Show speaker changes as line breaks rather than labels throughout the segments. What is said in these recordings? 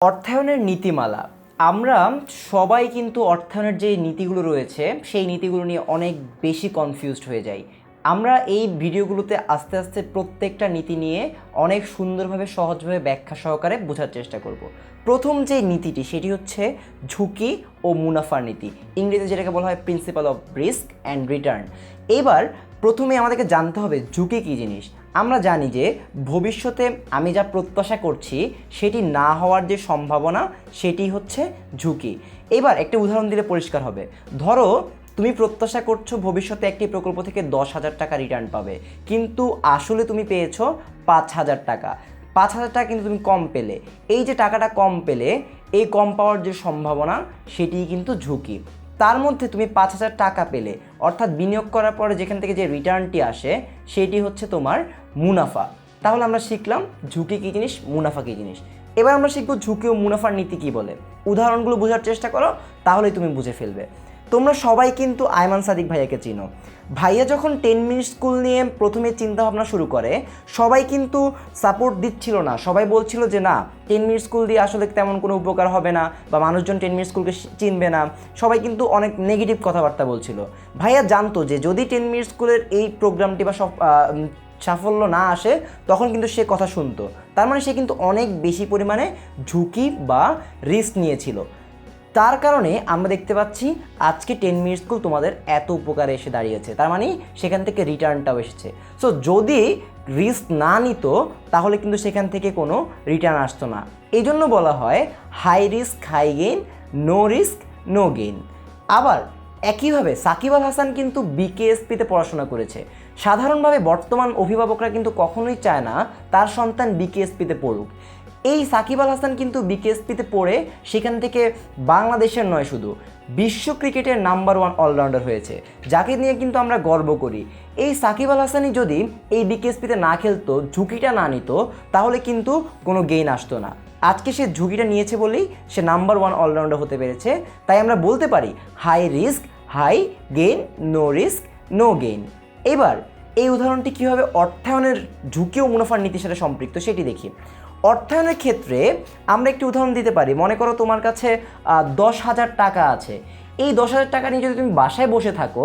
অর্থায়নের নীতিমালা। আমরা সবাই কিন্তু অর্থায়নের যে নীতিগুলো রয়েছে, সেই নীতিগুলো নিয়ে অনেক বেশি কনফিউজড হয়ে যাই। আমরা এই ভিডিওগুলোতে আস্তে আস্তে প্রত্যেকটা নীতি নিয়ে অনেক সুন্দরভাবে, সহজভাবে ব্যাখ্যা সহকারে বোঝার চেষ্টা করব। প্রথম যে নীতিটি, সেটি হচ্ছে ঝুঁকি ও মুনাফার নীতি। ইংরেজিতে যেটাকে বলা হয় principle of risk and return এবার প্রথমে আমাদেরকে জানতে হবে ঝুঁকি কী জিনিস? আমরা জানি যে ভবিষ্যতে আমি যা প্রত্যাশা করছি, সেটি না হওয়ার যে সম্ভাবনা, সেটি হচ্ছে ঝুঁকি। এবার একটা উদাহরণ দিলে পরিষ্কার হবে। ধরো, তুমি প্রত্যাশা করছ ভবিষ্যতে একটি প্রকল্প থেকে দশ হাজার টাকা রিটার্ন পাবে। কিন্তু আসলে তুমি পেয়েছ পাঁচ হাজার টাকা। পাঁচ হাজার টাকা কিন্তু তুমি কম পেলে। এই যে টাকাটা কম পেলে, এই কম পাওয়ার যে সম্ভাবনা সেটি কিন্তু ঝুঁকি। তার মধ্যে তুমি পাঁচ হাজার টাকা পেলে। অর্থাৎ বিনিয়োগ করার পরে যেখান থেকে যে রিটার্নটি আসে, সেটি হচ্ছে তোমার মুনাফা। তাহলে আমরা শিখলাম ঝুঁকি কী জিনিস, মুনাফা কী জিনিস। এবার আমরা শিখব ঝুঁকি ও মুনাফার নীতি কী বলে। উদাহরণগুলো বোঝার চেষ্টা করো, তাহলেই তুমি বুঝে ফেলবে। তোমরা সবাই কিন্তু আয়মান সাদিক ভাইয়াকে চিনো। ভাইয়া যখন টেন মিনিট স্কুল নিয়ে প্রথমে চিন্তা ভাবনা শুরু করে, সবাই কিন্তু সাপোর্ট দিচ্ছিল না। সবাই বলছিল যে, না, টেন মিনিট স্কুল দিয়ে আসলে তেমন কোনো উপকার হবে না বা মানুষজন টেন মিনিট স্কুলকে চিনবে না। সবাই কিন্তু অনেক নেগেটিভ কথাবার্তা বলছিল। ভাইয়া জানতো যে, যদি টেন মিনিট স্কুলের এই প্রোগ্রামটি বা সব সাফল্য না আসে, তখন কিন্তু সে কথা শুনতো। তার মানে সে কিন্তু অনেক বেশি পরিমাণে ঝুঁকি বা রিস্ক নিয়েছিল। তার কারণে আমরা দেখতে পাচ্ছি আজকে টেন মিনিট স্কুল তোমাদের এত উপকারে এসে দাঁড়িয়েছে। তার মানে সেখান থেকে রিটার্নটাও এসেছে। সো যদি রিস্ক না নিত, তাহলে কিন্তু সেখান থেকে কোনো রিটার্ন আসতো না। এই জন্য বলা হয় high risk high gain no risk no gain আবার একইভাবে সাকিব আল হাসান কিন্তু বিকেএসপিতে পড়াশোনা করেছে। সাধারণভাবে বর্তমান অভিভাবকরা কিন্তু কখনোই চায় না তার সন্তান বিকেএসপিতে পড়ুক। এই সাকিব আল হাসান কিন্তু বিকেএসপিতে পড়ে, সেখান থেকে বাংলাদেশের নয় শুধু, বিশ্ব ক্রিকেটের নাম্বার ওয়ান অলরাউন্ডার হয়েছে, যাকে নিয়ে কিন্তু আমরা গর্ব করি। এই সাকিব আল হাসানই যদি এই বিকেএসপিতে না খেলতো, ঝুঁকিটা না নিত, তাহলে কিন্তু কোনো গেইন আসতো না। আজকে সে ঝুঁকিটা নিয়েছে বলেই সে নাম্বার ওয়ান অলরাউন্ডার হতে পেরেছে। তাই আমরা বলতে পারি, high risk, high gain, no risk, no gain. এবার, এই উদাহরণটি কীভাবে অর্থায়নের ঝুঁকি ও মুনাফার নীতির সাথে সম্পৃক্ত সেটি দেখি। অর্থায়নের ক্ষেত্রে আমরা একটি উদাহরণ দিতে পারি। মনে করো তোমার কাছে দশ হাজার টাকা আছে। এই দশ হাজার টাকা নিয়ে যদি তুমি বাসায় বসে থাকো,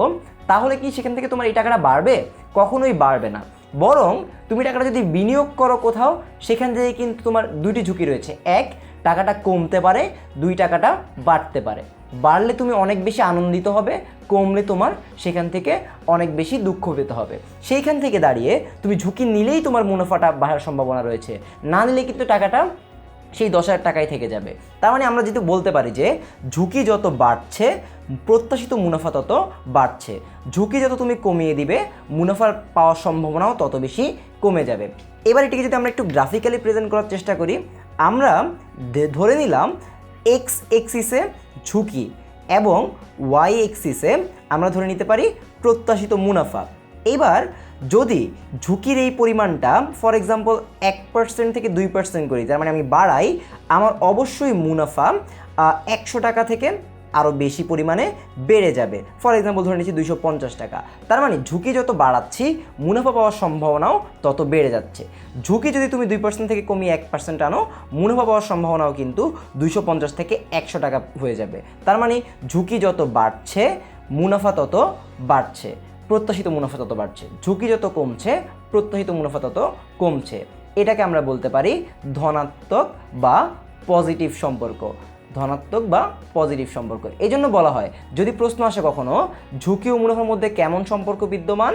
তাহলে কি সেখান থেকে তোমার এই টাকাটা বাড়বে? কখনোই বাড়বে না। বরং তুমি টাকাটা যদি বিনিয়োগ করো কোথাও, সেখান থেকে কিন্তু তোমার দুইটি ঝুঁকি রয়েছে। এক, টাকাটা কমতে পারে, দুই, টাকাটা বাড়তে পারে। বাড়লে তুমি অনেক বেশি আনন্দিত হবে, কমলে তোমার সেখান থেকে অনেক বেশি দুঃখ পেতে হবে। সেইখান থেকে দাঁড়িয়ে তুমি ঝুঁকি নিলেই তোমার মুনাফাটা বাড়ার সম্ভাবনা রয়েছে। না নিলে কিন্তু টাকাটা সেই দশ হাজার টাকায় থেকে যাবে। তার মানে আমরা যেহেতু বলতে পারি যে, ঝুঁকি যত বাড়ছে, প্রত্যাশিত মুনাফা তত বাড়ছে। ঝুঁকি যত তুমি কমিয়ে দিবে মুনাফার পাওয়ার সম্ভাবনাও তত বেশি কমে যাবে। এবার এটিকে যদি আমরা একটু গ্রাফিক্যালি প্রেজেন্ট করার চেষ্টা করি, আমরা ধরে নিলাম এক্স এক্সিসে ঝুঁকি এবং ওয়াই এক্সিসে আমরা ধরে নিতে পারি প্রত্যাশিত মুনাফা। এবার যদি ঝুঁকির এই পরিমাণটা ফর এক্সাম্পল এক পার্সেন্ট থেকে দুই পার্সেন্ট করি, তার মানে আমি বাড়াই, আমার অবশ্যই মুনাফা একশো টাকা থেকে আরও বেশি পরিমাণে বেড়ে যাবে। ফর এক্সাম্পল ধরে নিচ্ছি দুইশো পঞ্চাশ টাকা। তার মানে ঝুঁকি যত বাড়াচ্ছি, মুনাফা পাওয়ার সম্ভাবনাও তত বেড়ে যাচ্ছে। ঝুঁকি যদি তুমি দুই পার্সেন্ট থেকে কমিয়ে এক পার্সেন্ট আনো, মুনাফা পাওয়ার সম্ভাবনাও কিন্তু দুইশো পঞ্চাশ থেকে একশো টাকা হয়ে যাবে। তার মানে ঝুঁকি যত বাড়ছে, মুনাফা তত বাড়ছে। প্রত্যাশিত মুনাফা তত বাড়ছে। ঝুঁকি যত কমছে, প্রত্যাশিত মুনাফা তত কমছে। এটাকে আমরা বলতে পারি ধনাত্মক বা পজিটিভ সম্পর্ক। ধনাত্মক বা পজিটিভ সম্পর্ক। এই জন্য বলা হয়, যদি প্রশ্ন আসে কখনো, ঝুঁকি ও মুনাফার মধ্যে কেমন সম্পর্ক বিদ্যমান?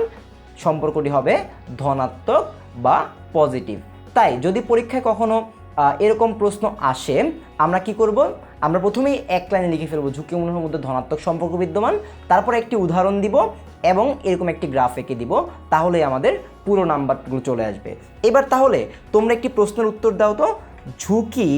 সম্পর্কটি হবে ধনাত্মক বা পজিটিভ। তাই যদি পরীক্ষায় কখনো এরকম প্রশ্ন আসে, আমরা কি করব? আমরা প্রথমেই এক লাইনে লিখে ফেলব, ঝুঁকি মুনাফার মধ্যে ধনাত্মক সম্পর্ক বিদ্যমান। তারপর একটি উদাহরণ দিব এবং এরকম একটি গ্রাফ এঁকে দিব তাহলে আমাদের পুরো নাম্বারগুলো চলে আসবে। এবার তাহলে তোমরা একটি প্রশ্নের উত্তর দাও তো। ঝুঁকি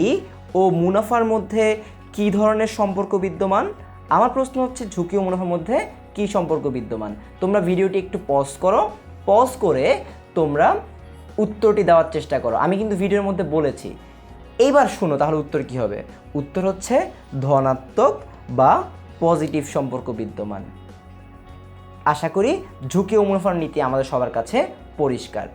ও মুনাফার মধ্যে কী ধরনের সম্পর্ক বিদ্যমান? আমার প্রশ্ন হচ্ছে, ঝুঁকি ও মুনাফার মধ্যে কী সম্পর্ক বিদ্যমান? তোমরা ভিডিওটি একটু পজ করো। পজ করে তোমরা উত্তরটি দেওয়ার চেষ্টা করো। আমি কিন্তু ভিডিওর মধ্যে বলেছি। এইবার শুনো, তাহলে উত্তর কি হবে? উত্তর হচ্ছে, ধনাত্মক বা পজিটিভ সম্পর্ক বিদ্যমান। আশা করি ঝুঁকি ও মুনাফার নীতি আমাদের সবার কাছে পরিষ্কার।